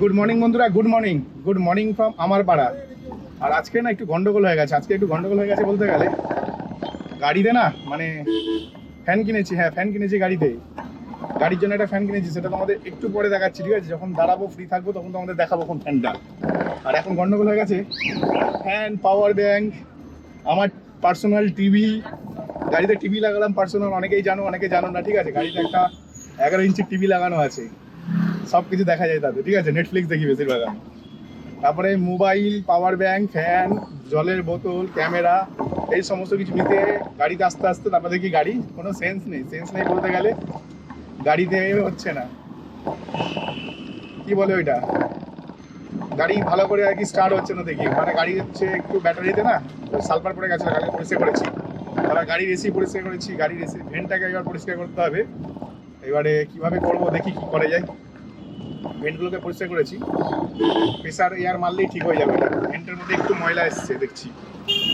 Good morning বন্ধুরা good morning good morning from আমার পাড়া। আর আজকে না একটু গন্ডগোল হয়ে গেছে। আজকে একটু গন্ডগোল হয়ে গেছে বলতে গেলে। গাড়িতে না মানে ফ্যান কিনেছি হ্যাঁ ফ্যান কিনেছি গাড়িতে। গাড়ির জন্য একটা ফ্যান কিনেছি, সেটা তোমাদের একটু পরে দেখাচ্ছি, ঠিক আছে? যখন দাঁড়াবো ফ্রি থাকব, তখন তোমাদের দেখাবো কোন ফ্যানটা আর এখন গন্ডগোল হয়ে গেছে। ফ্যান পাওয়ার ব্যাংক আমার পার্সোনাল টিভি গাড়িতে টিভি লাগালাম পার্সোনাল অনেকেই জানো, অনেকে জানো না, ঠিক আছে? গাড়িতে একটা এগারো ইঞ্চির টিভি লাগানো আছে। সব কিছু দেখা যায় তাতে, ঠিক আছে? নেটফ্লিক্স দেখি বেশিরভাগ আমি। তারপরে মোবাইল পাওয়ার ব্যাংক ফ্যান জলের বোতল, ক্যামেরা, এই সমস্ত কিছু নিতে গাড়িতে আস্তে আস্তে তারপরে দেখি গাড়ি, কোনো সেন্স নেই। সেন্স নেই বলতে গেলে গাড়িতে হচ্ছে না। কি বলে ওইটা? গাড়ি ভালো করে আর কি স্টার্ট হচ্ছে না দেখি। মানে গাড়ি হচ্ছে একটু ব্যাটারিতে না সালফার পড়ে গেছে গাড়ি পরিষ্কার করেছি। তারপর গাড়ির এসি পরিষ্কার করেছি, গাড়ির এসি ভেনটাকে একবার পরিষ্কার করতে হবে। এবারে কীভাবে করব, দেখি কি করা যায়। ভেন্টগুলোকে পরিষ্কার করেছি। প্রেসার এয়ার মারলেই ঠিক হয়ে যাবে ভেন্টের মধ্যে একটু ময়লা এসছে, দেখছি।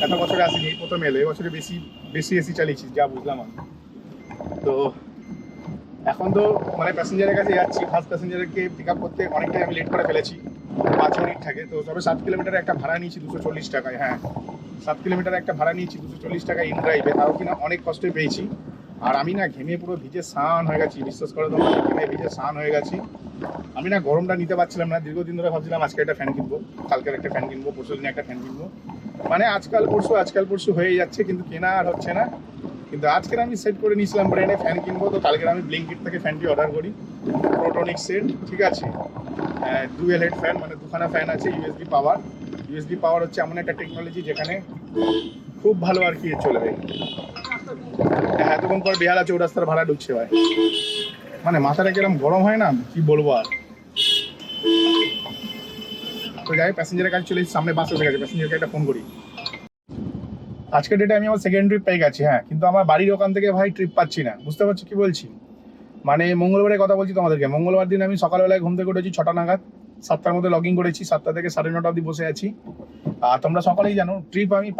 এত বছরে আসেনি, প্রথম এলো, এবছরে বেশি বেশি এসি চালিয়েছি, যা বুঝলাম আমি। তো এখন তো মানে প্যাসেঞ্জারের কাছে যাচ্ছি ফার্স্ট প্যাসেঞ্জারকে পিক আপ করতে অনেকটাই আমি লেট করে ফেলেছি, পাঁচ মিনিট থাকে। তো তবে সাত কিলোমিটার একটা ভাড়া নিয়েছি দুশো চল্লিশ টাকায় হ্যাঁ। সাত কিলোমিটার একটা ভাড়া নিয়েছি দুশো চল্লিশ টাকা ইন ড্রাইভে তাও কিনা অনেক কষ্টে পেয়েছি। আর আমি না ঘেমে পুরো ভিজে স্নান হয়ে গেছি, বিশ্বাস করে তোমার ঘেমে ভিজে স্নান হয়ে গেছি। আমি না গরমটা নিতে পারছিলাম না, দীর্ঘদিন ধরে ভাবছিলাম আজকে একটা ফ্যান কিনবো, কালকের একটা ফ্যান কিনবো, পরশু দিনে একটা ফ্যান কিনবো। মানে আজকাল পরশু আজকাল পরশু হয়ে যাচ্ছে, কিন্তু কেনা আর হচ্ছে না। কিন্তু আজকের আমি সেট করে নিয়েছিলাম ব্রেনে ফ্যান কিনবো, তো কালকের আমি ব্লিঙ্কিট থেকে ফ্যানটি অর্ডার করি প্রোটনিক সেট ঠিক আছে? ডুয়েল হেড ফ্যান মানে দুখানা ফ্যান আছে ইউএসবি পাওয়ার ইউএসবি পাওয়ার হচ্ছে এমন একটা টেকনোলজি যেখানে খুব ভালো আর কি চলবে। হ্যাঁ এতক্ষণ পর বেহালা চৌরাস্তার ভাড়া ঢুকছে ভাই। মানে মাথাটা কিরম গরম হয় না? কি বলব আর? তো যাই প্যাসেঞ্জারের কাছে চলে সামনে বাস এসে গেছে প্যাসেঞ্জারকে একটা ফোন করি। আজকের ডেটে আমি আমার সেকেন্ড ট্রিপ পেয়ে গেছি হ্যাঁ কিন্তু আমার বাড়ির ওখান থেকে ভাই ট্রিপ পাচ্ছি না, বুঝতে পারছ কি বলছি? মানে মঙ্গলবারের কথা বলছি তোমাদেরকে, মঙ্গলবার দিন আমি সকালবেলায় ঘুম থেকে উঠেছি ছটা নাগাদ। সাতটার মধ্যে লগ ইন করেছি, সাতটা থেকে সাড়ে নটা অবধি বসে আছি। আর তোমরা সকালেই জানো ট্রিপ আমি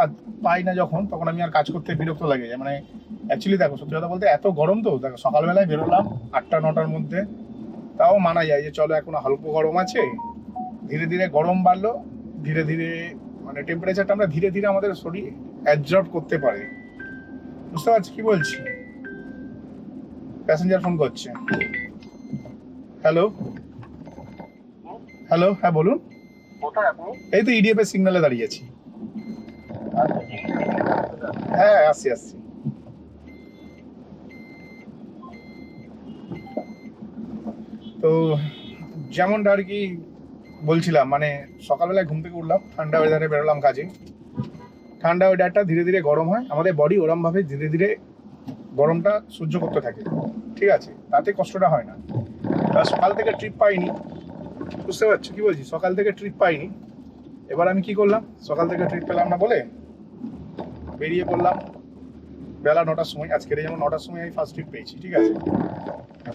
পাই না যখন, তখন আমি আর কাজ করতে বিরক্ত লাগে মানে অ্যাকচুয়ালি দেখো, সত্যি কথা বলতে এত গরম তো, দেখো, সকালবেলায় বেরোলাম আটটা, নটার মধ্যে। তাও মানা যায় যে চলো, এখন অল্প গরম আছে। ধীরে ধীরে গরম বাড়লো, ধীরে ধীরে মানে টেম্পারেচারটা আমরা ধীরে ধীরে আমাদের শরীর অ্যাবজর্ব করতে পারে। বুঝতে পারছি? কি বলছি? প্যাসেঞ্জার ফোন করছে। হ্যালো হ্যালো হ্যাঁ বলুন। এই তো ইডিএফ এর সিগনালে দাঁড়িয়ে আছি। হ্যাঁ আসছি আসছি। তো যেমনটা আর কি বলছিলাম মানে সকালবেলায় ঘুম থেকে উঠলাম ঠান্ডা ওয়েদারে বেরোলাম কাজে। ঠান্ডা ওয়েদারটা ধীরে ধীরে গরম হয় আমাদের বডি ওরমভাবে ধীরে ধীরে গরমটা সহ্য করতে থাকে। ঠিক আছে তাতে কষ্টটা হয় না। সকাল থেকে ট্রিপ পাইনি। বুঝতে পারছ? কি বলছি? সকাল থেকে ট্রিপ পাইনি। এবার আমি কি করলাম? সকাল থেকে ট্রিপ পেলাম না বলে বেরিয়ে পড়লাম বেলা নটার সময়। আজকের যেমন নটার সময় আমি ফার্স্ট ট্রিপ পেয়েছি, ঠিক আছে?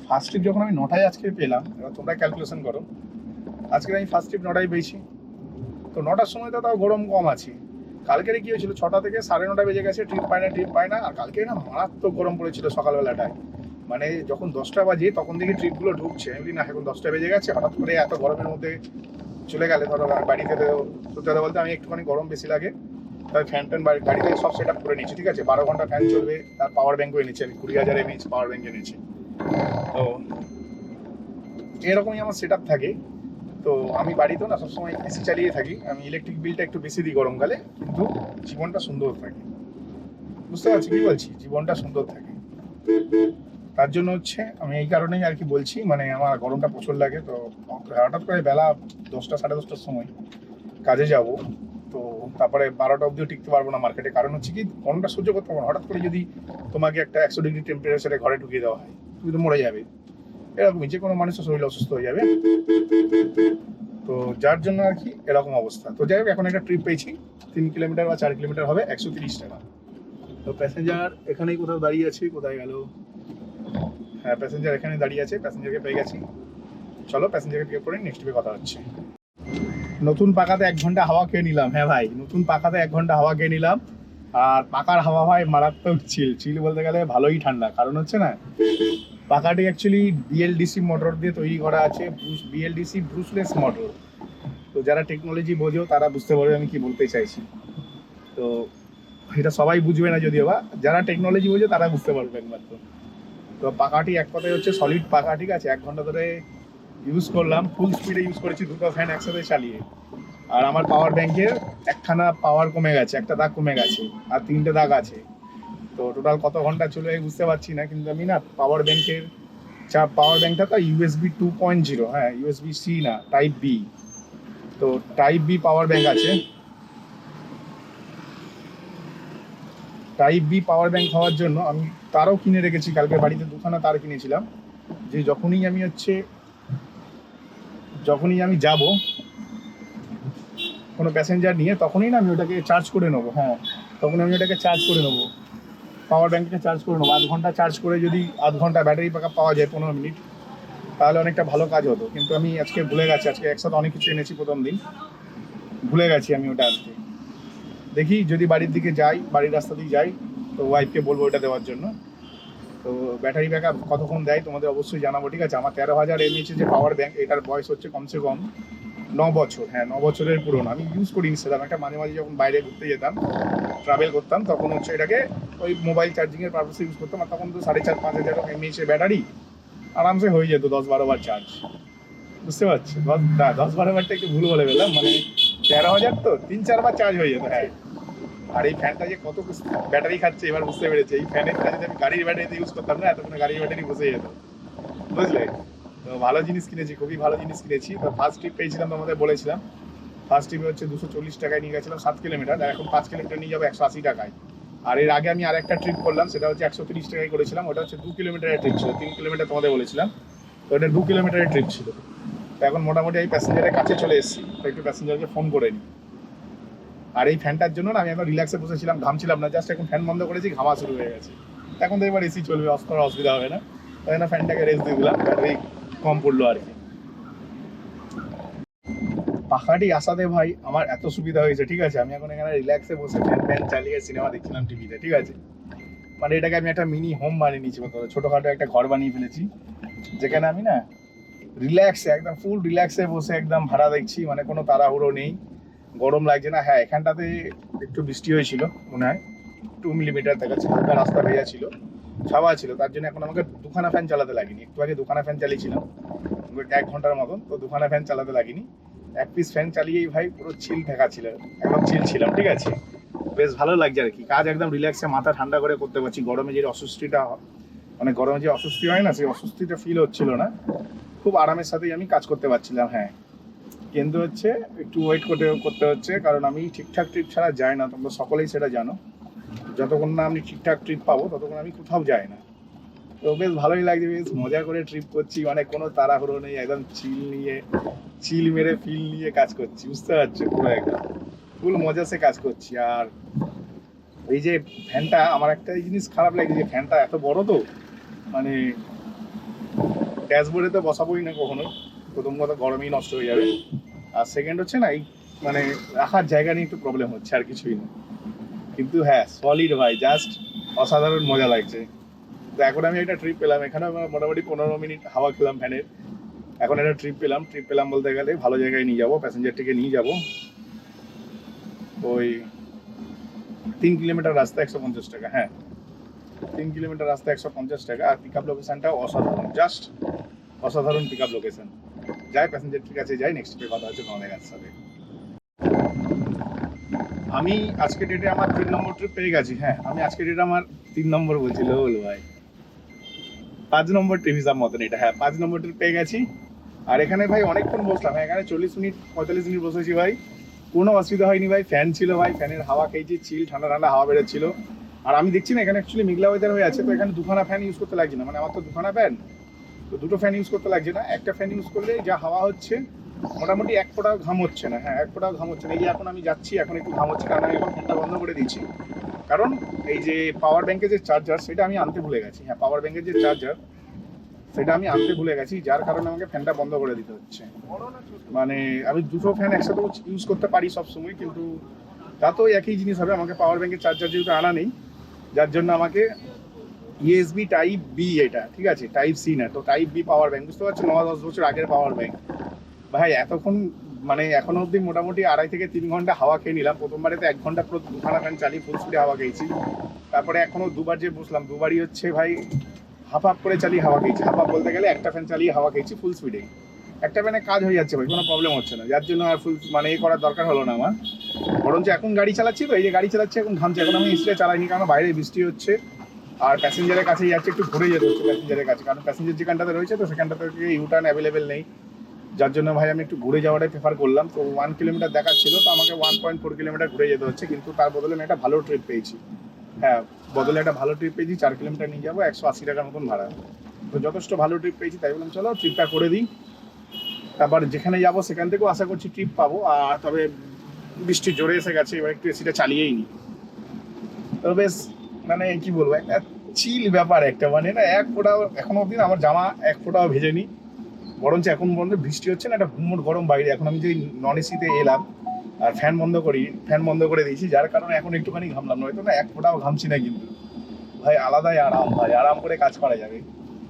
ফার্স্ট ট্রিপ যখন আমি নটায় আজকে পেলাম, এবার তোমরা ক্যালকুলেশন করো। আজকে আমি ফার্স্ট ট্রিপ নটায় পেয়েছি। তো নটার সময় তো তাও গরম কম আছে। কালকের কি হয়েছিল? ছটা থেকে সাড়ে নটা বেজে গেছে ট্রিপ পায় না ট্রিপ পায় না। আর কালকে না মারাত্মক গরম পড়েছিল সকালবেলাটায়। মানে যখন দশটা বাজে, তখন দেখি ট্রিপগুলো ঢুকছে। আমি না, এখন দশটা বেজে গেছে। হঠাৎ করে এত গরমের মধ্যে চলে গেলে, ধরো বাড়িতে সত্যি কথা বলতে, আমি একটুখানি গরম বেশি লাগে। তাই ফ্যান ট্যান গাড়িতে সব সেট আপ করে নিয়েছি, ঠিক আছে? বারো ঘণ্টা ফ্যান চলবে, তার পাওয়ার ব্যাঙ্কও এনেছি আমি, কুড়ি হাজার এমএইচ পাওয়ার ব্যাঙ্ক এনেছি। তো এরকমই আমার সেট থাকে। তো আমি বাড়িতেও না সবসময় এসি চালিয়ে থাকি। আমি ইলেকট্রিক বিলটা একটু বেশি দিই গরমকালে, কিন্তু জীবনটা সুন্দর থাকে। বুঝতে পারছি? কি বলছি? জীবনটা সুন্দর থাকে। তার জন্য হচ্ছে আমি এই কারণেই আর কি বলছি মানে আমার গরমটা প্রচুর লাগে, তো হঠাৎ করে বেলা দশটা, সাড়ে দশটার সময় কাজে যাব, তো তারপরে বারোটা অবধিও টিকতে পারব না মার্কেটে কারণ হচ্ছে কি, গরমটা সহ্য করতে পারব হঠাৎ করে যদি তোমাকে একটা একশো ডিগ্রি টেম্পারেচারে ঘরে ঢুকিয়ে দেওয়া হয়, তুমি তো মরে যাবে। এরকমই যে কোনো মানুষের শরীর অসুস্থ হয়ে যাবে। তো যার জন্য আর কি এরকম অবস্থা। তো যাই হোক, এখন একটা ট্রিপ পেয়েছি। তিন কিলোমিটার বা চার কিলোমিটার হবে, একশো তিরিশ টাকা। তো প্যাসেঞ্জার এখানেই কোথাও দাঁড়িয়ে আছে? কোথায় গেল? হ্যাঁ প্যাসেঞ্জার এখানে দাঁড়িয়ে আছে প্যাসেঞ্জারকে পেয়ে গেছি। চলো প্যাসেঞ্জারকে পিক করে নেক্সট কথা হচ্ছে। নতুন পাকাতে এক ঘণ্টা হাওয়া খেয়ে নিলাম হ্যাঁ ভাই, নতুন পাকাতে এক ঘণ্টা হাওয়া খেয়ে নিলাম। আর পাকার হাওয়া ভাই মারাত্মক চিল চিল বলতে গেলে ভালোই ঠান্ডা। কারণ হচ্ছে না, পাকাটি অ্যাকচুয়ালি বিএলডিসি মোটর দিয়ে তৈরি করা আছে বিএলডিসি ব্রুসলেস মোটর তো যারা টেকনোলজি বোঝো, তারা বুঝতে পারবে আমি কি বলতে চাইছি। তো এটা সবাই বুঝবে না যদিও বা, যারা টেকনোলজি বোঝে, তারা বুঝতে পারবে একমাত্র। তো পাখাটি এক কথায় হচ্ছে সলিড পাখা, ঠিক আছে? এক ঘণ্টা ধরে ইউজ করলাম ফুল স্পিডে ইউজ করেছি, দুটো ফ্যান একসাথে চালিয়ে। আর আমার পাওয়ার ব্যাংকের একখানা পাওয়ার কমে গেছে, একটা দাগ কমে গেছে, আর তিনটে দাগ আছে। তো টোটাল কত ঘণ্টা চলে বুঝতে পারছি না, কিন্তু আমি না পাওয়ার ব্যাংকের চা পাওয়ার ব্যাংকটা তো ইউএসবি টু পয়েন্ট জিরো হ্যাঁ ইউএসবি সি না টাইপ বি তো টাইপ বি পাওয়ার ব্যাংক আছে। টাইপ বি পাওয়ার ব্যাংক হওয়ার জন্য আমি তারও কিনে রেখেছি কালকে বাড়িতে দুখানা তার কিনেছিলাম। যে যখনই আমি হচ্ছে, যখনই আমি যাব কোনো প্যাসেঞ্জার নিয়ে, তখনই না আমি ওটাকে চার্জ করে নেব হ্যাঁ। তখন আমি ওটাকে চার্জ করে নেব। পাওয়ার ব্যাংকটা চার্জ করে নেব। আধ ঘণ্টা চার্জ করে যদি আধ ঘণ্টা ব্যাটারি ব্যাকআপ পাওয়া যায় পনেরো মিনিট, তাহলে অনেকটা ভালো কাজ হতো। কিন্তু আমি আজকে ভুলে গেছি, আজকে একসাথে অনেক কিছু এনেছি প্রথম দিন। ভুলে গেছি আমি ওটা আনতে দেখি যদি বাড়ির দিকে যাই, বাড়ির রাস্তা দিয়ে যাই, তো ওয়াইফকে বলব ওটা দেওয়ার জন্য। তো ব্যাটারি ব্যাক আপ কতক্ষণ দেয় তোমাদের অবশ্যই জানাব, ঠিক আছে? আমার তেরো হাজার এমএইচ যে পাওয়ার ব্যাংক এটার বয়স হচ্ছে কমসে কম ন বছর। হ্যাঁ ন বছরের পুরনো। আমি ইউজ করিনি সেরকম একটা মাঝে মাঝে যখন বাইরে ঘুরতে যেতাম ট্রাভেল করতাম, তখন হচ্ছে এটাকে ওই মোবাইল চার্জিংয়ের পারপাসে ইউজ করতাম, আর তখন তো সাড়ে চার, পাঁচ হাজার এমএইচ এর ব্যাটারি আরামসে হয়ে যেত, দশ বারো বার চার্জ বুঝতে পারছি? দশ দশ বারো বারটা একটু ভুল বলে ফেললাম মানে তেরো হাজার তো, তিন চারবার চার্জ হয়ে যেত হ্যাঁ। আর এই ফ্যানটা যে কত ব্যাটারি খাচ্ছে, এবার বুঝতে পেরেছি। এই ফ্যানের যদি আমি গাড়ির ব্যাটারিতে ইউজ করতাম না, এতক্ষণ গাড়ির ব্যাটারি বসে যেত। বুঝলে? তো ভালো জিনিস কিনেছি, খুবই ভালো জিনিস কিনেছি। তো ফার্স্ট ট্রিপ পেয়েছিলাম তোমাদের বলেছিলাম। ফার্স্ট ট্রিপে হচ্ছে দুশো চল্লিশ টাকায় নিয়ে গেছিলাম, সাত কিলোমিটার আর এখন পাঁচ কিলোমিটার নিয়ে যাব একশো আশি টাকায়। আর এর আগে আমি আর একটা ট্রিপ করলাম, সেটা হচ্ছে একশো তিরিশ টাকায় করেছিলাম। ওটা হচ্ছে দু কিলোমিটারের ট্রিপ ছিল। তিন কিলোমিটার তোমাদের বলেছিলাম। তো ওটা দু কিলোমিটারের ট্রিপ ছিল। তো এখন মোটামুটি এই প্যাসেঞ্জারের কাছে চলে এসেছি। তো একটু প্যাসেঞ্জারকে ফোন করে নিই। আর এই ফ্যানটার জন্য না আমি এখন রিল্যাক্সে বসেছিলাম, ঘামছিলাম না জাস্ট এখন ফ্যান বন্ধ করেছি, ঘামা শুরু হয়ে গেছে। এখন তো এবার এসি চলবে, অফ করার অসুবিধা হবে না। তাই না ফ্যানটাকে রেস্ট দিয়ে দিলাম ব্যাটারি কম পড়ল আর কি। পাখাটি আসাতে ভাই আমার এত সুবিধা হয়েছে, ঠিক আছে? আমি এখন এখানে রিল্যাক্সে বসে ফ্যান ফ্যান চালিয়ে সিনেমা দেখছিলাম টিভিতে ঠিক আছে? মানে এটাকে আমি একটা মিনি হোম বানিয়ে নিয়েছি মতো ছোটোখাটো একটা ঘর বানিয়ে ফেলেছি, যেখানে আমি না রিল্যাক্সে একদম ফুল রিল্যাক্সে বসে একদম ভাড়া দেখছি মানে কোনো তাড়াহুড়ো নেই। গরম লাগছে না। হ্যাঁ এখানটাতে একটু বৃষ্টি হয়েছিল, মনে হয়। টু মিলিমিটার দেখাচ্ছে হালকা রাস্তা ভেজা ছিল, ছাওয়া ছিল। তার জন্য এখন আমাকে দুখানা ফ্যান চালাতে লাগেনি। একটু আগে দুখানা ফ্যান চালিয়েছিলাম, এক ঘণ্টার মতন, তো দুখানা ফ্যান চালাতে লাগেনি। এক পিস ফ্যান চালিয়েই ভাই পুরো চিল ছিল একদম চিল ছিলাম, ঠিক আছে? বেশ ভালো লাগছে আর কি। কাজ একদম রিল্যাক্সে মাথা ঠান্ডা করে করতে পারছি। গরমে যে অস্বস্তিটা মানে গরমে যে অস্বস্তি হয় না, সেই অস্বস্তিটা ফিল হচ্ছিল না। খুব আরামের সাথেই আমি কাজ করতে পারছিলাম হ্যাঁ। কিন্তু হচ্ছে, একটু ওয়েট করতে করতে হচ্ছে, কারণ আমি ঠিকঠাক ট্রিপ ছাড়া যাই না, তোমরা সকলেই সেটা জানো। যতক্ষণ না আমি ঠিকঠাক ট্রিপ পাবো, ততক্ষণ আমি কোথাও যাই না। তো বেশ ভালোই লাগছে, বেশ মজা করে ট্রিপ করছি মানে কোনো তাড়াহুড়ো নেই, একদম চিল নিয়ে চিল মেরে ফিল নিয়ে কাজ করছি, বুঝতে পারছ? পুরো একদম। ফুল মজা সে কাজ করছি, আর এই যে ফ্যানটা আমার একটা জিনিস খারাপ লাগে, যে ফ্যানটা এত বড় তো মানে ড্যাশবোর্ডে তো বসাবোই না কখনো প্রথম কথা গরমেই নষ্ট হয়ে যাবে। আর সেকেন্ড হচ্ছে না, এই মানে রাখার জায়গা নিয়ে একটু প্রবলেম হচ্ছে, আর কিছুই না। কিন্তু হ্যাঁ সলিড ভাই জাস্ট অসাধারণ মজা লাগছে। তো এখন আমি একটা ট্রিপ পেলাম এখানে মোটামুটি পনেরো মিনিট হাওয়া খেলাম ফ্যানের এখন একটা ট্রিপ পেলাম ট্রিপ পেলাম বলতে গেলে ভালো জায়গায় নিয়ে যাব প্যাসেঞ্জারটিকে নিয়ে যাব। ওই তিন কিলোমিটার রাস্তা একশো পঞ্চাশ টাকা হ্যাঁ। তিন কিলোমিটার রাস্তা একশো পঞ্চাশ টাকা, আর পিক আপ লোকেশনটাও অসাধারণ জাস্ট অসাধারণ পিক আপ লোকেশন যাই প্যাসেঞ্জারটির কাছে যাই নেক্সট ট্রিপে কথা হচ্ছে তোমাদের সাথে। আমি আজকে ডেটে আমার তিন নম্বর ট্রিপ পেয়ে গেছি হ্যাঁ আমি আজকে ডেটে আমার তিন নম্বর বলছি লোল ভাই। পাঁচ নম্বর ট্রিপ হিসাব মতন এটা হ্যাঁ পাঁচ নম্বর ট্রিপ পেয়ে গেছি। আর এখানে ভাই অনেকক্ষণ বসলাম হ্যাঁ, এখানে চল্লিশ মিনিট পঁয়তাল্লিশ মিনিট বসেছি ভাই। কোনো অসুবিধা হয়নি ভাই ফ্যান ছিল ভাই ফ্যানের হাওয়া খেয়েছি চিল ঠান্ডা ঠান্ডা হাওয়া বেরোচ্ছিল। আর আমি দেখছি না এখানে অ্যাকচুয়ালি মেঘলা ওয়েদার হয়ে আছে তো এখানে দুখানা ফ্যান ইউজ করতে লাগছে না মানে আমার তো দুখানা ফ্যান তো দুটো ফ্যান ইউজ করতে লাগছে না। একটা ফ্যান ইউজ করলে যা হাওয়া হচ্ছে, মোটামুটি এক ফোঁটাও ঘাম হচ্ছে না। হ্যাঁ এক ফোঁটাও ঘাম হচ্ছে না। এই যে এখন আমি যাচ্ছি, এখন একটু ঘাম হচ্ছে, কারণ আমি এখন ফ্যানটা বন্ধ করে দিচ্ছি কারণ এই যে পাওয়ার ব্যাংকের যে চার্জার সেটা আমি আনতে ভুলে গেছি। হ্যাঁ পাওয়ার ব্যাংকের যে চার্জার সেটা আমি আনতে ভুলে গেছি, যার কারণে আমাকে ফ্যানটা বন্ধ করে দিতে হচ্ছে। মানে আমি দুটো ফ্যান একসাথে ইউজ করতে পারি সব সময় কিন্তু তা তো একই জিনিস হবে। আমাকে পাওয়ার ব্যাংকের চার্জার যেহেতু আনা নেই, যার জন্য আমাকে ইউএসবি টাইপ বি এটা, ঠিক আছে? টাইপ সি না, তো টাইপ বি পাওয়ার ব্যাংক বুঝতে পারছ ন দশ বছর আগের পাওয়ার ব্যাংক ভাই, এতক্ষণ মানে এখনও অবধি মোটামুটি আড়াই থেকে তিন ঘণ্টা হাওয়া খেয়ে নিলাম। প্রথমবারে তো এক ঘণ্টা পুরো দুখানা ফ্যান চালিয়ে ফুল স্পিডে হাওয়া খেয়েছি। তারপরে এখনও দুবার যে বসলাম, দুবারই হচ্ছে ভাই হাফ হাফ করে চালিয়ে হাওয়া খেয়েছি। হাফ হাফ বলতে গেলে একটা ফ্যান চালিয়ে হাওয়া খেয়েছি ফুল স্পিডে একটা ফ্যানে কাজ হয়ে যাচ্ছে ভাই, কোনো প্রবলেম হচ্ছে না। যার জন্য আর ফুল মানে এ করার দরকার হলো না আমার। বরঞ্চ এখন গাড়ি চালাচ্ছি তো, এই যে গাড়ি চালাচ্ছি, এখন ঘামছে। এখন আমি এসিটা চালাইনি, কারণ বাইরে বৃষ্টি হচ্ছে। আর প্যাসেঞ্জারের কাছে যাচ্ছে, একটু ঘুরে যেতে হচ্ছে প্যাসেঞ্জারের কাছে। কারণ প্যাসেঞ্জার যেখানটাতে রয়েছে, তো সেখানটাতে ইউটার্ন অ্যাভেলেবেল নেই। যার জন্য ভাই আমি একটু ঘুরে যাওয়াটাই প্রেফার করলাম। তো ওয়ান কিলোমিটার দেখাচ্ছিল তো আমাকে ওয়ান পয়েন্ট ফোর কিলোমিটার ঘুরে যেতে হচ্ছে। কিন্তু তার বদলে আমি একটা ভালো ট্রিপ পেয়েছি। হ্যাঁ বদলে একটা ভালো ট্রিপ পেয়েছি, চার কিলোমিটার নিয়ে যাব, একশো আশি টাকার মতন ভাড়া। তো যথেষ্ট ভালো ট্রিপ পেয়েছি, তাই বললাম, চলো ট্রিপটা করে দিই। তারপর যেখানে যাব, সেখান থেকেও আশা করছি ট্রিপ পাবো। আর তবে বৃষ্টি জোরে এসে গেছে, এবার একটু এসিটা চালিয়েই নি। তো বেশ মানে কি বলব, একটা চিল ব্যাপার একটা মানে না এক ফোঁটাও, এখনও অব্দি না আমার জামা এক ফোঁটাও ভেজেনি। বরঞ্চ এখন বন্ধ, বৃষ্টি হচ্ছে না, একটা ঘুমোট গরম বাইরে। এখন আমি যে নন এসিতে এলাম, আর ফ্যান বন্ধ করি ফ্যান বন্ধ করে দিয়েছি, যার কারণে এখন একটুখানি ঘামলাম, নয়তো না এক ফোঁটাও ঘামছি না কিন্তু। ভাই, আলাদাই আরাম, ভাই, আরাম করে কাজ করা যাবে।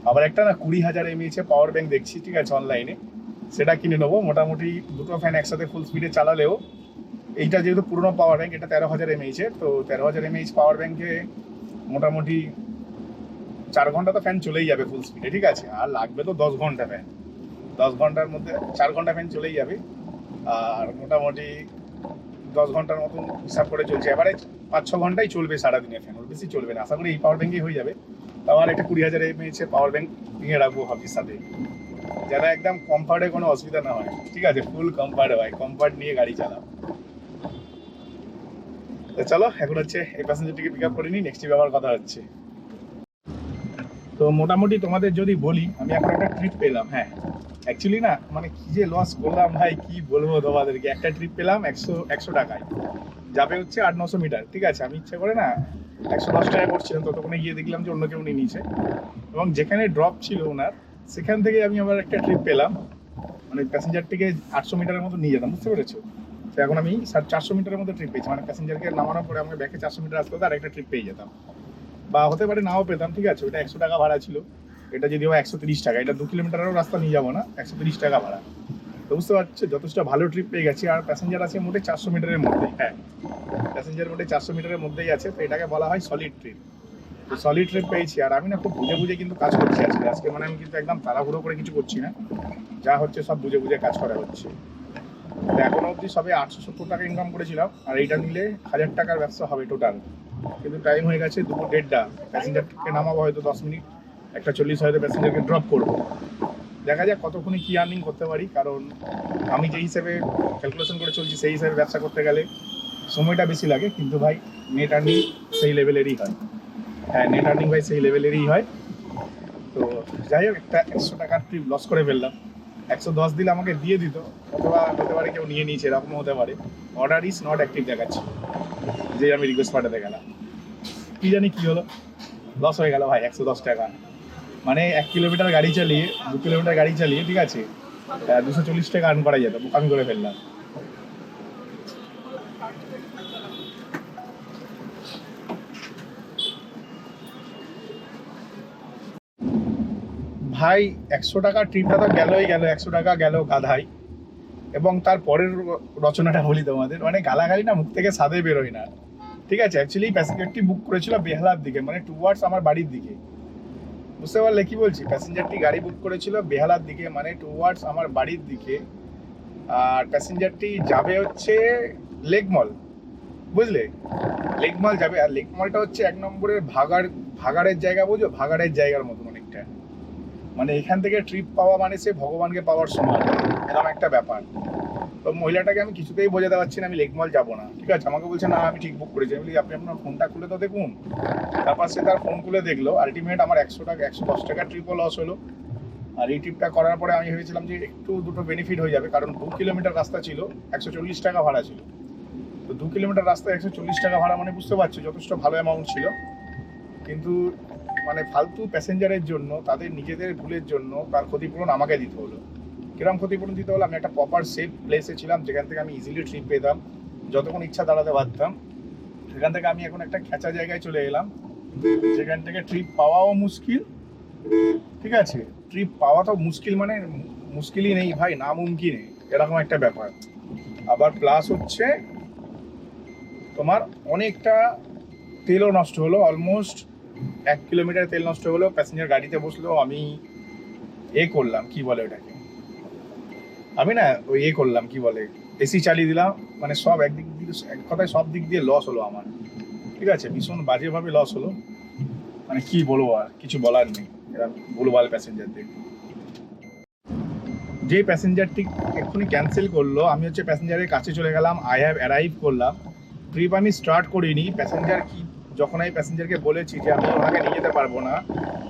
আবার একটা না কুড়ি হাজার এমএইচে পাওয়ার ব্যাংক দেখছি, ঠিক আছে অনলাইনে সেটা কিনে নেব, মোটামুটি দুটো ফ্যান একসাথে ফুল স্পিডে চালালেও এইটা যেহেতু পুরোনো পাওয়ার ব্যাংক এটা তেরো হাজার এমএইচের তো তেরো হাজার এমএইচ পাওয়ার ব্যাংকে মোটামুটি চার ঘণ্টা তো ফ্যান চলেই যাবে ফুল স্পিডে ঠিক আছে? আর লাগবে তো দশ ঘণ্টা ফ্যান দশ ঘণ্টার মধ্যে, চার ঘণ্টা ফ্যান চলেই যাবে। আর মোটামুটি দশ ঘণ্টার মতন হিসাব করে চলছে। এবারে পাঁচ, ছ ঘন্টাই চলবে সারাদিনে ফ্যান ওর বেশি চলবে না। আশা করি এই পাওয়ার ব্যাঙ্কেই হয়ে যাবে। আমার একটা কুড়ি হাজার এমএইচের পাওয়ার ব্যাংক নিয়ে রাখব ভাবির সাথে। যেন একদম কমফার্টে কোনো অসুবিধা না হয়। ঠিক আছে? ফুল কমফার্ট হয়। কমফার্ট নিয়ে গাড়ি চালাও। চলো, এখন হচ্ছে এই প্যাসেঞ্জারটিকে পিক আপ করে নিই নেক্সট আবার কথা হচ্ছে। তো মোটামুটি তোমাদের যদি বলি, আমি এখন একটা ট্রিপ পেলাম হ্যাঁ। অ্যাকচুয়ালি না মানে কি যে লস করলাম ভাই, কি বলব তোমাদেরকে? একটা ট্রিপ পেলাম একশো একশো টাকায়। যাবে হচ্ছে আট, নশো মিটার, ঠিক আছে? আমি ইচ্ছে করে না একশো দশ টাকা করছিলাম, ততক্ষণে গিয়ে দেখলাম যে অন্য কেউ নিয়ে নিয়েছে। এবং যেখানে ড্রপ ছিল ওনার, সেখান থেকে আমি আবার একটা ট্রিপ পেলাম। মানে প্যাসেঞ্জারটিকে আটশো মিটারের মতো নিয়ে যেতাম, বুঝতে পেরেছ? তো এখন আমি চারশো মিটারের মধ্যে ট্রিপ পেয়েছি। মানে প্যাসেঞ্জারকে নামানোর পরে আমাকে ব্যাকে চারশো মিটার আসতে হতো, আর একটা ট্রিপ পেয়ে যেতাম। বা হতে পারে নাও পেতাম, ঠিক আছে ওটা একশো টাকা ভাড়া ছিল। এটা যদি যদিও একশো তিরিশ টাকা, এটা দু কিলোমিটারেরও রাস্তা নিয়ে যাব না, একশো তিরিশ টাকা ভাড়া। তো বুঝতে পারছ, যথেষ্ট ভালো ট্রিপ পেয়ে গেছি, আর প্যাসেঞ্জার আছে মোটে চারশো মিটারের মধ্যেই হ্যাঁ। প্যাসেঞ্জার মোটে চারশো মিটারের মধ্যেই আছে, তো এটাকে বলা হয় সলিড ট্রিপ তো সলিড ট্রিপ পেয়েছি, আর আমি না খুব বুঝে বুঝে কিন্তু কাজ করছি আজকে। আজকে মানে আমি কিন্তু একদম তাড়াহুড়ো করে কিছু করছি না, যা হচ্ছে সব বুঝে বুঝে কাজ করা হচ্ছে। এখনও অবধি সবে আটশো সত্তর টাকা ইনকাম করেছিলাম, আর এইটা নিলে হাজার টাকার ব্যবসা হবে টোটাল কিন্তু টাইম হয়ে গেছে দুপুর দেড়টা প্যাসেঞ্জারকে নামাবো হয়তো দশ মিনিট, একটা চল্লিশ হয়তো প্যাসেঞ্জারকে ড্রপ করব। দেখা যাক কতক্ষণই কি আর্নিং করতে পারি, কারণ আমি যে হিসেবে ক্যালকুলেশন করে চলছি, সেই হিসেবে ব্যবসা করতে গেলে সময়টা বেশি লাগে, কিন্তু ভাই নেট আর্নিং সেই লেভেলেরই হয়। হ্যাঁ নেট আর্নিং ভাই সেই লেভেলেরই হয়। তো যাই হোক, একটা একশো টাকার ট্রিপ লস করে ফেললাম। একশো দশ দিলে আমাকে দিয়ে দিত, অথবা হতে পারে কেউ নিয়ে নিয়েছে এরকম হতে পারে। অর্ডার ইজ নট অ্যাক্টিভ দেখাচ্ছে। যে আমি রিকোয়েস্ট পাঠাতে গেলাম। কি জানি কী হলো? লস হয়ে গেল ভাই, একশো দশ টাকা। মানে এক কিলোমিটার গাড়ি চালিয়ে, দু কিলোমিটার গাড়ি চালিয়ে, ঠিক আছে? দুশো চল্লিশ টাকা আর্ন করা যেত আমি করে ফেললাম। ভাই একশো টাকা ট্রিপটা তো গেলই গেল, একশো টাকা গেল গাধাই। এবং তার পরের রচনাটা বলি তোমাদের মানে গালাগালি না মুখ থেকে সাদে বেরোয় না। ঠিক আছে অ্যাকচুয়ালি প্যাসেঞ্জারটি বুক করেছিল বেহালার দিকে মানে টুয়ার্ডস আমার বাড়ির দিকে। বুঝতে পারলে কি বলছি? প্যাসেঞ্জারটি গাড়ি বুক করেছিল বেহালার দিকে মানে টুয়ার্ডস আমার বাড়ির দিকে। আর প্যাসেঞ্জারটি যাবে হচ্ছে লেকমল বুঝলে? লেকমল যাবে। আর লেকমলটা হচ্ছে এক নম্বরের ভাগাড়, ভাগাড়ের জায়গা বুঝো ভাগাড়ের জায়গার মতো। মানে এখান থেকে ট্রিপ পাওয়া মানে সে ভগবানকে পাওয়ার সমান এরকম একটা ব্যাপার। তো মহিলাটাকে আমি কিছুতেই বোঝাতে পারছি না, আমি লেকমল যাব না। ঠিক আছে, আমাকে বলছে, না, আমি ঠিক বুক করেছি। বলি, আপনি আপনার ফোনটা খুলে তো দেখুন। তারপর সে তার ফোন খুলে দেখল। আলটিমেট আমার একশো টাকা, একশো দশ টাকা ট্রিপও লস হলো। আর এই ট্রিপটা করার পরে আমি ভেবেছিলাম যে একটু দুটো বেনিফিট হয়ে যাবে, কারণ দু কিলোমিটার রাস্তা ছিল, একশো চল্লিশ টাকা ভাড়া ছিল। তো দু কিলোমিটার রাস্তা একশো চল্লিশ টাকা ভাড়া মানে বুঝতে পারছ, যথেষ্ট ভালো অ্যামাউন্ট ছিল। কিন্তু মানে ফালতু প্যাসেঞ্জারের জন্য, তাদের নিজেদের ভুলের জন্য তার ক্ষতিপূরণ আমাকে দিতে হলো। কিরম ক্ষতিপূরণ দিতে হলো? আমি একটা প্রপার সেফ প্লেসে ছিলাম, যেখান থেকে আমি ইজিলি ট্রিপ পেতাম, যতক্ষণ ইচ্ছা দাঁড়াতে পারতাম। সেখান থেকে আমি এখন একটা খেঁচা জায়গায় চলে এলাম। যেখান থেকে ট্রিপ পাওয়াও মুশকিল, ঠিক আছে? ট্রিপ পাওয়া তো মুশকিল মানে মুশকিলই নেই ভাই না মুমকিন এরকম একটা ব্যাপার। আবার প্লাস হচ্ছে, তোমার অনেকটা তেলও নষ্ট হলো অলমোস্ট এক কিলোমিটার তেল নষ্ট হলো প্যাসেঞ্জার গাড়িতে বসল, আমি এ করলাম, কি বলে ওটাকে? আমি না ওই এ করলাম, কি বলে এসি চালিয়ে দিলাম মানে সব একদিক দিয়ে, এক কথায় সব দিক দিয়ে লস হলো আমার। ঠিক আছে, ভীষণ বাজেভাবে লস হলো। মানে কি বলব আর, কিছু বলার নেই, এরা ভুলভাল প্যাসেঞ্জারদের যে প্যাসেঞ্জারটি এক্ষুনি ক্যান্সেল করল, আমি হচ্ছে প্যাসেঞ্জারের কাছে চলে গেলাম আই হ্যাভ অ্যারাইভ করলাম। ট্রিপ আমি স্টার্ট করিনি প্যাসেঞ্জার কি যখন আমি প্যাসেঞ্জারকে বলেছি যে আমি ওনাকে নিয়ে যেতে পারব না,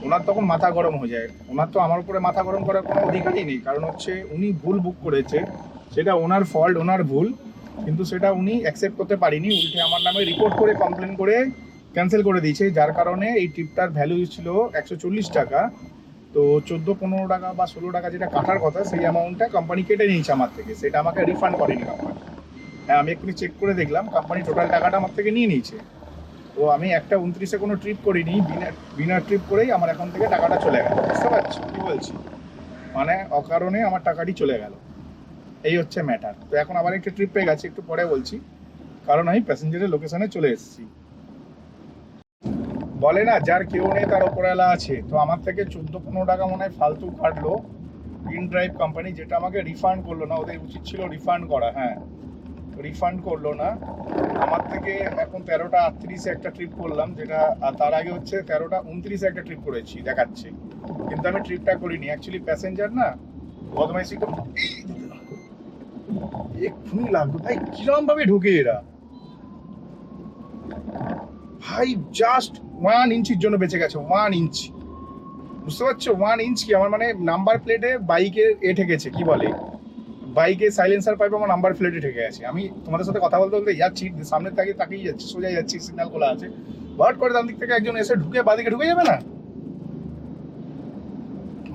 ওনার তখন মাথা গরম হয়ে যায়। ওনার তো আমার উপরে মাথা গরম করার কোনো অধিকারই নেই, কারণ হচ্ছে উনি ভুল বুক করেছে। সেটা ওনার ফল্ট ওনার ভুল, কিন্তু সেটা উনি অ্যাকসেপ্ট করতে পারিনি। উল্টে আমার নামে রিপোর্ট করে কমপ্লেন করে ক্যান্সেল করে দিয়েছে, যার কারণে এই ট্রিপটার ভ্যালু ছিল একশো চল্লিশ টাকা। তো চোদ্দ, পনেরো টাকা বা ষোলো টাকা যেটা কাটার কথা, সেই অ্যামাউন্টটা কোম্পানি কেটে নিয়েছে আমার থেকে। সেটা আমাকে রিফান্ড করেনি কোম্পানি হ্যাঁ আমি একটু চেক করে দেখলাম কোম্পানি টোটাল টাকাটা আমার থেকে নিয়ে নিয়েছে। তো আমি একটা উনত্রিশে কোনো ট্রিপ করিনি, বিনা বিনা ট্রিপ করেই আমার এখন থেকে টাকাটা চলে গেল। বুঝতে পারছি? কী বলছি? মানে অকারণে আমার টাকাটি চলে গেল। এই হচ্ছে ম্যাটার তো এখন আবার একটা ট্রিপ পেয়ে গেছি, একটু পরে বলছি। কারণ আমি প্যাসেঞ্জারের লোকেশনে চলে এসেছি। বলে না, যার কেউ নেই তার ওপরওয়ালা আছে। তো আমার থেকে চোদ্দ পনেরো টাকা মনে হয় ফালতু কাটলো। ইন ড্রাইভ কোম্পানি যেটা আমাকে রিফান্ড করল, না, ওদের উচিত ছিল রিফান্ড করা হ্যাঁ। রিফান্ড করল না। আমার থেকে এখন তেরোটা আটত্রিশে একটা ট্রিপ করলাম, যেটা তার আগে হচ্ছে তেরোটা উনত্রিশে একটা ট্রিপ করেছি, দেখাচ্ছে। কিন্তু আমি ট্রিপটা করিনি। অ্যাকচুয়ালি প্যাসেঞ্জার না, বদমাইশি এক্ষুনি লাগল। ভাই কিরম ভাবে ঢুকে এরা? ভাই জাস্ট ওয়ান ইঞ্চির জন্য বেঁচে গেছে ওয়ান ইঞ্চ বুঝতে পারছ? ওয়ান ইঞ্চ কি? আমার মানে নাম্বার প্লেটে বাইকে এ ঠেকেছে, কি বলে? বাইকে সাইলেন্সার পাইপ আমার নাম্বার প্লেটে ঠেকে আছে আমি তোমাদের সাথে কথা বলতে বলতে যাচ্ছি, সামনে তাকে তাকিয়ে যাচ্ছি, সোজা যাচ্ছি সিগন্যাল খোলা আছে। বাট করে তার দিক থেকে একজন এসে ঢুকে বাদিকে ঢুকে যাবে না?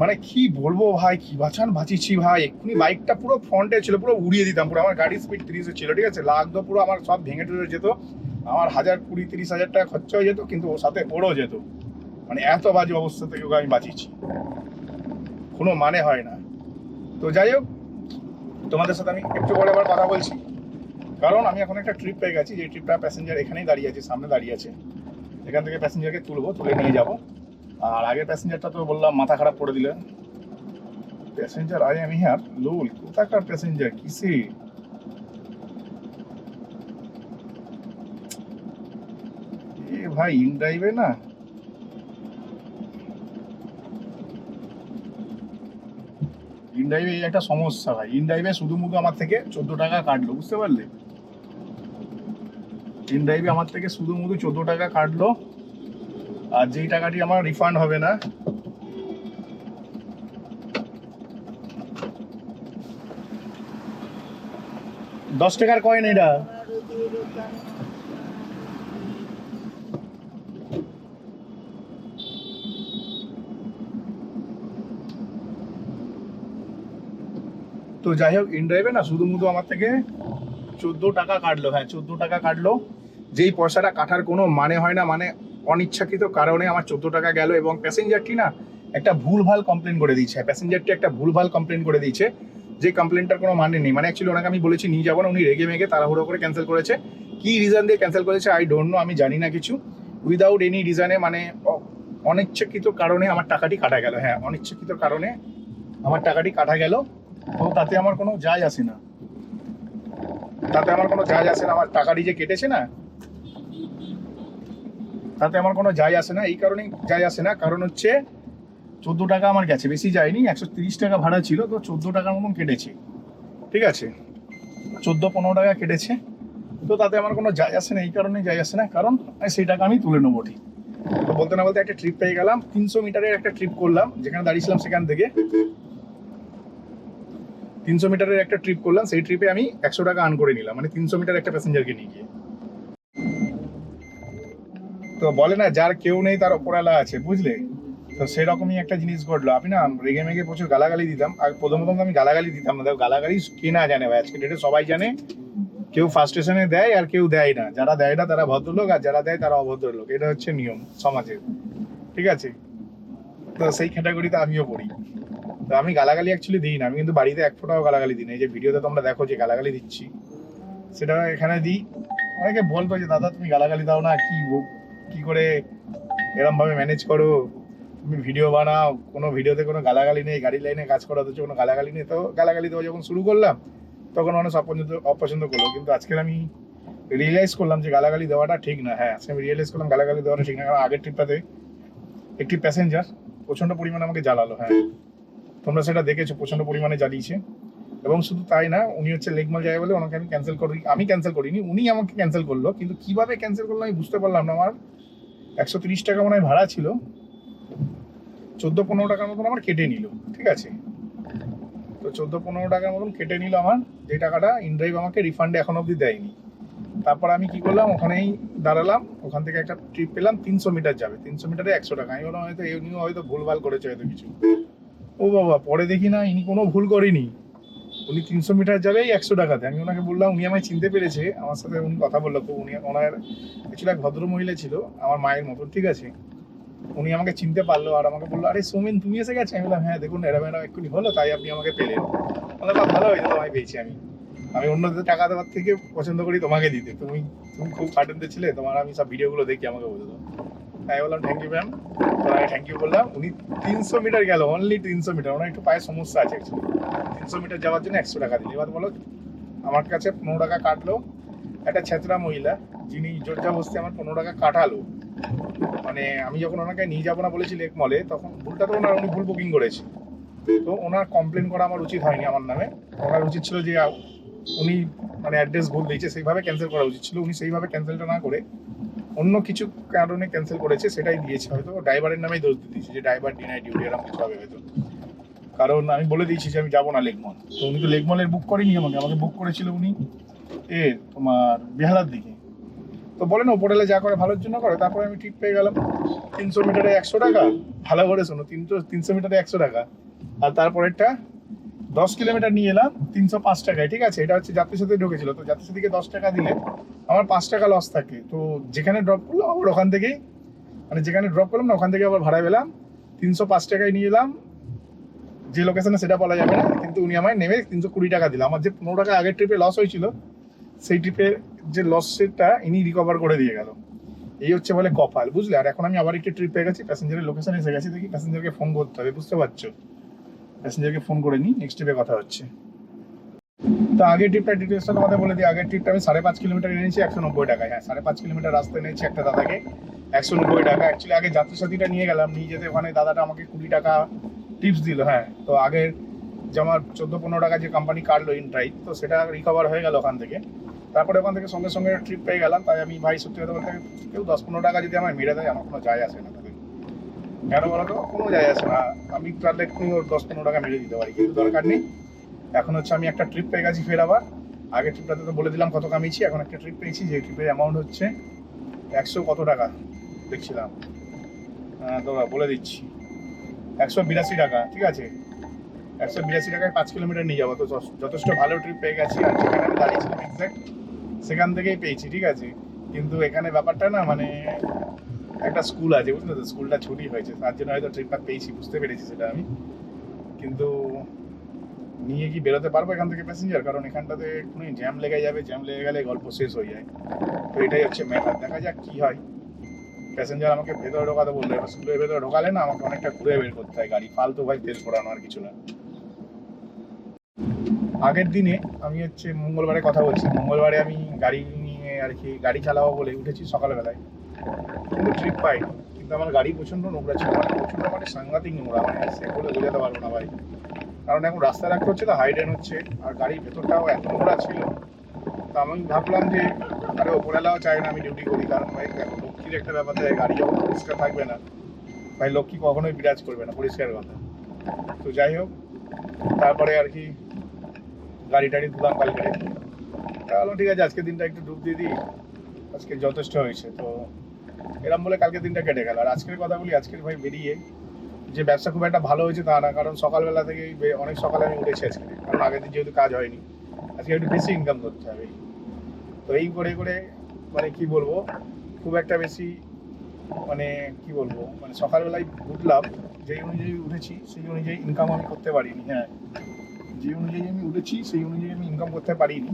মানে কি বলব ভাই, কি বাঁচান, বাঁচিয়েছি ভাই। এক্ষুনি বাইকটা পুরো ফ্রন্টে ছিল, পুরো উড়িয়ে দিতাম, পুরো আমার গাড়ির স্পিড তিরিশে ছিল, ঠিক আছে? লাগতো পুরো আমার সব ভেঙে টুরে যেত। আমার হাজার কুড়ি, তিরিশ হাজার টাকা খরচা হয়ে যেত, কিন্তু ওর সাথে ওরও যেত। মানে এত বাজে অবস্থা থেকে ওকে আমি বাঁচিয়েছি। কোনো মানে হয় না। তো যাই হোক তোমাদের সাথে আমি একটু পরে আবার কথা বলছি। কারণ আমি এখন একটা ট্রিপ পেয়ে গেছি, যে ট্রিপটা প্যাসেঞ্জার এখানেই দাঁড়িয়ে আছে, সামনে দাঁড়িয়ে আছে। এখান থেকে প্যাসেঞ্জারকে তুলবো, তুলে নিয়ে যাব। আর আগের প্যাসেঞ্জারটা তো বললাম, মাথা খারাপ করে দিলেন প্যাসেঞ্জার আই আমি হিয়ার লুল, কোথাকার প্যাসেঞ্জার কিসে? এ ভাই, ইন ড্রাইভে না? ইন ড্রাইভে এই একটা সমস্যা ভাই। ইন ড্রাইভে শুধু মুধু আমার থেকে চোদ্দ টাকা কাটলো, বুঝতে পারলে? ইন ড্রাইভে আমার থেকে শুধু মুধু চোদ্দ টাকা কাটলো, আর যেই টাকাটি আমার রিফান্ড হবে না, দশ টাকার কয়েন এটা। যাই হোক ইনড্রাইভে না শুধু মুধু আমার থেকে চোদ্দ টাকা কাটলো হ্যাঁ চোদ্দ টাকা কাটলো। যেই পয়সাটা কাটার কোনো মানে হয় না মানে অনিচ্ছাকৃত কারণে আমার চোদ্দ টাকা গেল এবং প্যাসেঞ্জারটি না একটা ভুলভাল কমপ্লেন করে দিয়েছে। প্যাসেঞ্জারটি একটা ভুলভাল কমপ্লেন করে দিয়েছে, যে কমপ্লেনটার কোনো মানে নেই। মানে অ্যাকচুয়ালি ওনাকে আমি বলেছি, নিয়ে যাব না। উনি রেগে মেগে তাড়াহুড়ো করে ক্যান্সেল করেছে। কী রিজন দিয়ে ক্যান্সেল করেছে আই ডোন্ট নো আমি জানি না কিছু। উইদাউট এনি রিজনে মানে অনিচ্ছাকৃত কারণে আমার টাকাটি কাটা গেল। হ্যাঁ অনিচ্ছাকৃত কারণে আমার টাকাটি কাটা গেল। তো তাতে আমার কোনো যায় আসে না। তাতে আমার কোনো যায় আসে না, আমার টাকাটি যে কেটেছে না, তাতে আমার কোনো যায় আসে না। এই কারণেই যায় আসে না। কারণ হচ্ছে চোদ্দ টাকা আমার গেছে, বেশি যায়নি। একশো তিরিশ টাকা ভাড়া ছিল, তো চোদ্দ টাকার মতন কেটেছে। ঠিক আছে? চোদ্দ পনেরো টাকা কেটেছে। তো তাতে আমার কোনো যায় আসে না, এই কারণে যায় আসে না। কারণ সেই টাকা আমি তুলে নেব ঠিক। তো বলতে না বলতে একটা ট্রিপ পেয়ে গেলাম। তিনশো মিটারের একটা ট্রিপ করলাম, যেখানে দাঁড়িয়েছিলাম সেখান থেকে। তিনশো মিটারের একটা ট্রিপ করলাম, সেই ট্রিপে আমি একশো টাকা আর্ন করে নিলাম মানে তিনশো মিটার একটা প্যাসেঞ্জারকে নিয়ে গিয়ে। তো বলে না, যার কেউ নেই তার ওপরালা আছে, বুঝলে? তো সেরকমই একটা জিনিস ঘটলো। আমি না রেগে মেগে প্রচুর গালাগালি দিতাম, আর প্রথম প্রথম আমি গালাগালি দিতাম না। গালাগালি কে না জানে ভাই? আজকে ডেটে সবাই জানে, কেউ ফার্স্ট স্টেশনে দেয় আর কেউ দেয় না। যারা দেয় না, তারা ভদ্রলোক, আর যারা দেয়, তারা অভদ্রলোক। এটা হচ্ছে নিয়ম সমাজের, ঠিক আছে? তো সেই ক্যাটাগরিতে আমিও পড়ি। তো আমি গালাগালি অ্যাকচুয়ালি দিই না। আমি কিন্তু বাড়িতে এক ফোঁটাও গালাগালি দিই না। এই যে ভিডিওতে তোমরা দেখো যে গালাগালি দিচ্ছি। সেটা এখানে দিই। অনেকে বলতো যে, দাদা, তুমি গালাগালি দাও না। কি কি করে এরম ভাবে ম্যানেজ করো? তুমি ভিডিও বানাও। কোনো ভিডিওতে কোনো গালাগালি নেই। গাড়ি লাইনে কাজ করো, অথচ কোনো গালাগালি নেই। তো গালাগালি দেওয়া যখন শুরু করলাম, তখন মানুষ অপছন্দ অপছন্দ করল। কিন্তু আজকে আমি রিয়েলাইজ করলাম যে, গালাগালি দেওয়াটা ঠিক না। হ্যাঁ আজকে আমি রিয়েলাইজ করলাম গালাগালি দেওয়াটা ঠিক না। কারণ আগের ট্রিপটাতে একটি প্যাসেঞ্জার প্রচণ্ড পরিমাণে আমাকে জ্বালালো। হ্যাঁ। তোমরা সেটা দেখেছ প্রচণ্ড পরিমাণে জ্বালিয়েছে। এবং শুধু তাই না, উনি হচ্ছে লেগমাল যায় বলে ওনাকে আমি ক্যান্সেল করি, আমি ক্যান্সেল করিনি, উনি আমাকে ক্যান্সেল করল, কিন্তু কীভাবে ক্যান্সেল করল আমি বুঝতে পারলাম না। আমার একশো তিরিশ টাকা মনে হয় ভাড়া ছিল চোদ্দ পনেরো টাকার মতন আমার কেটে নিল, ঠিক আছে? তো চোদ্দ পনেরো টাকার মতন কেটে নিল আমার, যে টাকাটা ইনড্রাইভ আমাকে রিফান্ডে এখন অবধি দেয়নি। তারপর আমি কি করলাম, ওখানেই দাঁড়ালাম, ওখান থেকে একটা ট্রিপ পেলাম, তিনশো মিটার যাবে, তিনশো মিটারে একশো টাকা। আমি বললাম হয়তো এমনিও হয়তো ভুলভাল করেছে হয়তো কিছু। ও বাবা পরে দেখি না ইনি কোনো ভুল করেনি। উনি তিনশো মিটার যাবে এই একশো টাকাতে। আমি ওনাকে বললাম উনি আমায় চিনতে পেরেছে। আমার সাথে উনি কথা বলল তো উনি ওনার অ্যাকচুয়ালি এক ভদ্র মহিলা ছিল আমার মায়ের মতন ঠিক আছে? উনি আমাকে চিনতে পারল আর আমাকে বলল আরে সোমেন তুমি এসে গেছে? আমি বললাম হ্যাঁ দেখুন এরম এরম এক্ষুনি হলো তাই আপনি আমাকে পেলেন। বললাম "বাহ, ভালো হয়েছে তোমায় পেয়েছি আমি। আমি অন্যদের টাকা দেওয়ার থেকে পছন্দ করি তোমাকে দিতে। তুমি তুমি খুব কার্টুনতে ছিলে তোমার আমি সব ভিডিওগুলো দেখি আমাকে বলে দাও। তাই বললাম থ্যাংক ইউ ম্যাম আমি থ্যাংক ইউ বললাম। উনি তিনশো মিটার গেল অনলি তিনশো মিটার। ওনার একটু পায়ে সমস্যা আছে তিনশো মিটার যাওয়ার জন্য একশো টাকা দিল। এবার বলো, আমার কাছে পনেরো টাকা কাটলো। একটা ছেত্রা মহিলা, যিনি জোরজা বসতে আমার পনেরো টাকা কাটালো। মানে আমি যখন ওনাকে নিয়ে যাব না বলেছি লেক মলে তখন ভুলটা তো ওনার, উনি ভুল বুকিং করেছে। তো ওনার কমপ্লেন করা আমার উচিত হয়নি আমার নামে। ওনার উচিত ছিল যে, উনি মানে অ্যাড্রেস ভুল দিয়েছে, সেইভাবে ক্যান্সেল করা উচিত ছিল। উনি সেইভাবে ক্যান্সেলটা না করে অন্য কিছু কারণে ক্যান্সেল করেছে, সেটাই দিয়েছে। হয়তো ড্রাইভারের নামেই দোষ দিয়ে দিয়েছে যে ড্রাইভার ডিনাই ডিউটি এরকম কিছু হবে হয়তো। কারণ আমি বলে দিয়েছি যে আমি যাব না লেকমল। তো উনি তো লেকমলের বুক করেনি আমাকে আমাকে বুক করেছিল উনি এ তোমার বেহালার দিকে। তো বলেন ওপরেলে যা করে ভালোর জন্য করে, তারপরে আমি ঠিক পেয়ে গেলাম। তিনশো মিটারে একশো টাকা, ভালো করে শোনো, তিনশো তিনশো মিটারে একশো টাকা। আর তারপরেরটা দশ কিলোমিটার নিয়ে এলাম, তিনশো পাঁচ টাকায়, ঠিক আছে? এটা হচ্ছে যাত্রীর সাথে ঢুকেছিল, তো যাত্রীর সাথীকে দশ টাকা দিলে আমার পাঁচ টাকা লস থাকে। তো যেখানে ড্রপ করল, আবার ওখান থেকেই মানে যেখানে ড্রপ করলাম না, ওখান থেকে আবার ভাড়া পেলাম, তিনশো পাঁচ টাকায় নিয়ে এলাম। যে লোকেশনে সেটা বলা যাবে না, কিন্তু উনি আমায় নেমে তিনশো কুড়ি টাকা দিল। আমার যে পনেরো টাকা আগের ট্রিপে লস হয়েছিল, সেই ট্রিপে যে লস সেটটা ইনি রিকভার করে দিয়ে গেল। এই হচ্ছে বলে কপাল, বুঝলে? আর এখন আমি আবার একটি ট্রিপ পেয়ে গেছি প্যাসেঞ্জারের লোকেশন এসে গেছি, দেখি প্যাসেঞ্জারকে ফোন করতে হবে, বুঝতে পারছ? প্যাসেঞ্জারকে ফোন করে নিই নেক্সট ট্রিপে কথা হচ্ছে। তো আগের ট্রিপটা ডিটেলসটা তোমাদের বলে দিই। আগের ট্রিপটা আমি সাড়ে পাঁচ কিলোমিটার এনেছি, একশো নব্বই টাকায়। হ্যাঁ সাড়ে পাঁচ কিলোমিটার রাস্তা এনেছি একটা দাদাকে, একশো নব্বই টাকা। অ্যাকচুয়ালি আগে যাত্রী সাথীটা নিয়ে গেলাম, নিয়ে যেতে ওখানে দাদাটা আমাকে কুড়ি টাকা টিপস দিল হ্যাঁ। তো আগের যে আমার চোদ্দ পনেরো টাকা যে কোম্পানি কাটলো ইন ড্রাইভ তো সেটা রিকভার হয়ে গেল ওখান থেকে। তারপরে ওখান থেকে সঙ্গে সঙ্গে ট্রিপ পেয়ে গেলাম। তাই আমি ভাই, সত্যি কথা বলতে, কেউ দশ পনেরো টাকা যদি আমার মেরে দেয়, আমার কোনো যায় আসে না। কেন বলো তো? কোনো যায় আসে না। আমি তাহলে একটু ওর দশ পনেরো টাকা মেরে দিতে পারি কিন্তু দরকার নেই। এখন হচ্ছে আমি একটা ট্রিপ পেয়ে গেছি ফের আবার। আগের ট্রিপটাতে তো বলে দিলাম কত কামিয়েছি এখন একটা ট্রিপ পেয়েছি। যে ট্রিপের অ্যামাউন্ট হচ্ছে একশো কত টাকা দেখছিলাম। আহ, তো বলে দিচ্ছি। একশো বিরাশি টাকা ঠিক আছে? একশো বিরাশি টাকায় পাঁচ কিলোমিটার নিয়ে যাব। তো যথেষ্ট ভালো ট্রিপ পেয়ে গেছি আর যেখানে আমি দাঁড়িয়েছিলাম এক্স্যাক্ট সেখান থেকেই পেয়েছি ঠিক আছে? কিন্তু এখানে ব্যাপারটা না মানে একটা স্কুল আছে, বুঝলে তো? স্কুলটা ছুটি হয়েছে, তার জন্য হয়তো ট্রিপটা পেয়েছি, বুঝতে পেরেছি সেটা আমি। কিন্তু নিয়ে কি বেরোতে পারব এখান থেকে প্যাসেঞ্জার কারণ এখানটাতে কোনো জ্যাম লেগে যাবে জ্যাম লেগে গেলে গল্প শেষ হয়ে যায়। তো এটাই হচ্ছে ম্যাটার দেখা যাক কী হয়। প্যাসেঞ্জার আমাকে ভেতরে ঢোকাতে বলল, এবার স্কুলের ভেতরে ঢোকালে না আমাকে অনেকটা ঘুরে বের করতে হয় গাড়ি। ফালতু ভাই তেল পড়ানো আর কিছু না। আগের দিনে আমি হচ্ছে মঙ্গলবারে কথা বলছি। মঙ্গলবারে আমি গাড়ি নিয়ে আর কি, গাড়ি চালাবো বলে উঠেছি সকালবেলায়। কিন্তু ট্রিপ পাই কিন্তু আমার গাড়ি প্রচণ্ড নোংরা ছিল। মানে প্রচণ্ড মানে সাংঘাতিক নোংরা। মানে সে বলে বোঝাতে পারব না ভাই। কারণ এখন রাস্তা রাখতে হচ্ছে তো হাইডেন হচ্ছে। আর গাড়ির ভেতরটাও এত নোংরা ছিল। তো আমি ভাবলাম যে, আরে ওপরেলাও চাই না আমি ডিউটি করি। কারণ ভাই লক্ষ্মীর একটা ব্যাপার থাকে, গাড়ি যখন পরিষ্কার থাকবে না, ভাই, লক্ষ্মী কখনোই বিরাজ করবে না পরিষ্কার কথা। তো যাই হোক, তারপরে আর কি গাড়ি টাড়ি ধুলাম কালকে। তাহলে ঠিক আছে, আজকের দিনটা একটু ডুব দিয়ে দিই। আজকে যথেষ্ট হয়েছে। তো এরম বলে কালকে দিনটা কেটে গেল। আর আজকের কথা বলি, আজকের ভাই বেরিয়ে যে ব্যবসা খুব একটা ভালো হয়েছে তা না, কারণ সকালবেলা থেকে অনেক সকালে আমি উঠেছি আজকে। কারণ আগের দিন যেহেতু কাজ হয়নি, আজকে একটু বেশি ইনকাম করতে হবে। তো এই করে করে মানে কি বলব, খুব একটা বেশি মানে কি বলব মানে সকালবেলায় উঠলাম, যেই অনুযায়ী উঠেছি সেই অনুযায়ী ইনকাম আমি করতে পারিনি। হ্যাঁ যে অনুযায়ী আমি উঠেছি সেই অনুযায়ী আমি ইনকাম করতে পারিনি।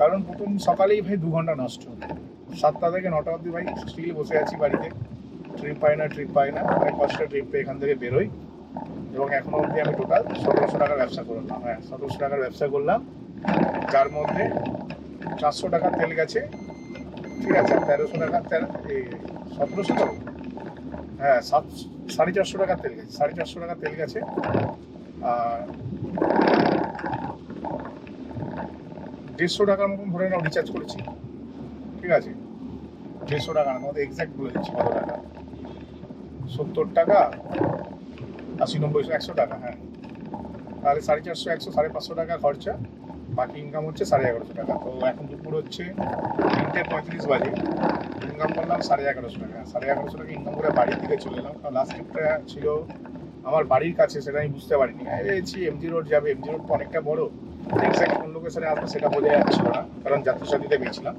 কারণ প্রথম সকালেই ভাই দু ঘণ্টা নষ্ট। সাতটা থেকে নটা অবধি ভাই স্টিল বসে আছি বাড়িতে। ট্রিপ পাই না ট্রিপ পাই না। অনেক কষ্টে ট্রিপ পেয়ে এখান থেকে বেরোই। এবং এখনও অবধি আমি টোটাল সতেরোশো টাকার ব্যবসা করলাম। হ্যাঁ সতেরোশো টাকার ব্যবসা করলাম। যার মধ্যে চারশো টাকা তেল গেছে। ঠিক আছে তেরোশো টাকা তেরো সতেরোশো তো? হ্যাঁ সাত, সাড়ে চারশো টাকার তেল গেছে, সাড়ে চারশো টাকা তেল গেছে। আর দেড়শো টাকার মতন ধরে নাও রিচার্জ করেছি। ঠিক আছে? দেড়শো টাকার মধ্যে এক্স্যাক্ট বলে দিচ্ছি কত টাকা? সত্তর টাকা, আশি, নব্বই, একশো টাকা হ্যাঁ। তাহলে সাড়ে চারশো, একশো, সাড়ে পাঁচশো টাকা খরচা। বাকি ইনকাম হচ্ছে সাড়ে এগারোশো টাকা। তো এখন দুপুর হচ্ছে তিনটে পঁয়ত্রিশ বাজে। ইনকাম করলাম সাড়ে এগারোশো টাকা। সাড়ে এগারোশো টাকা ইনকাম করে বাড়ির দিকে চলে এলাম। কারণ লাস্ট ট্রিপটা ছিল আমার বাড়ির কাছে, সেটা আমি বুঝতে পারিনি। এসেছি এমজি রোড যাবে। এমজি রোড অনেকটা বড়। এক্স্যাক্ট কোন লোকেশনে আসব সেটা বোঝা যাচ্ছিল না। কারণ যাত্রী সাথীতে গেছিলাম।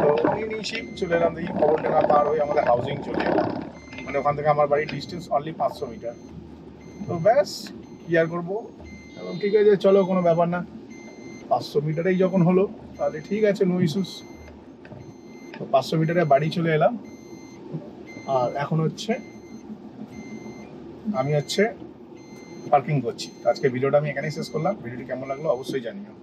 তো নিয়ে নিয়েছি চলে এলাম, দেখি খবরটা না পার হয়ে আমাদের হাউজিং চলে এলাম। মানে ওখান থেকে আমার বাড়ির ডিস্টেন্স অনলি পাঁচশো মিটার তো ব্যাস, কি আর করব? এবং ঠিক আছে, চলো, কোনো ব্যাপার না। পাঁচশো মিটারেই যখন হলো, তাহলে ঠিক আছে নো ইস্যুস তো পাঁচশো মিটারে বাড়ি চলে এলাম। আর এখন হচ্ছে, আমি হচ্ছে পার্কিং করছি। আজকে ভিডিওটা আমি এখানেই শেষ করলাম। ভিডিওটি কেমন লাগল অবশ্যই জানিও।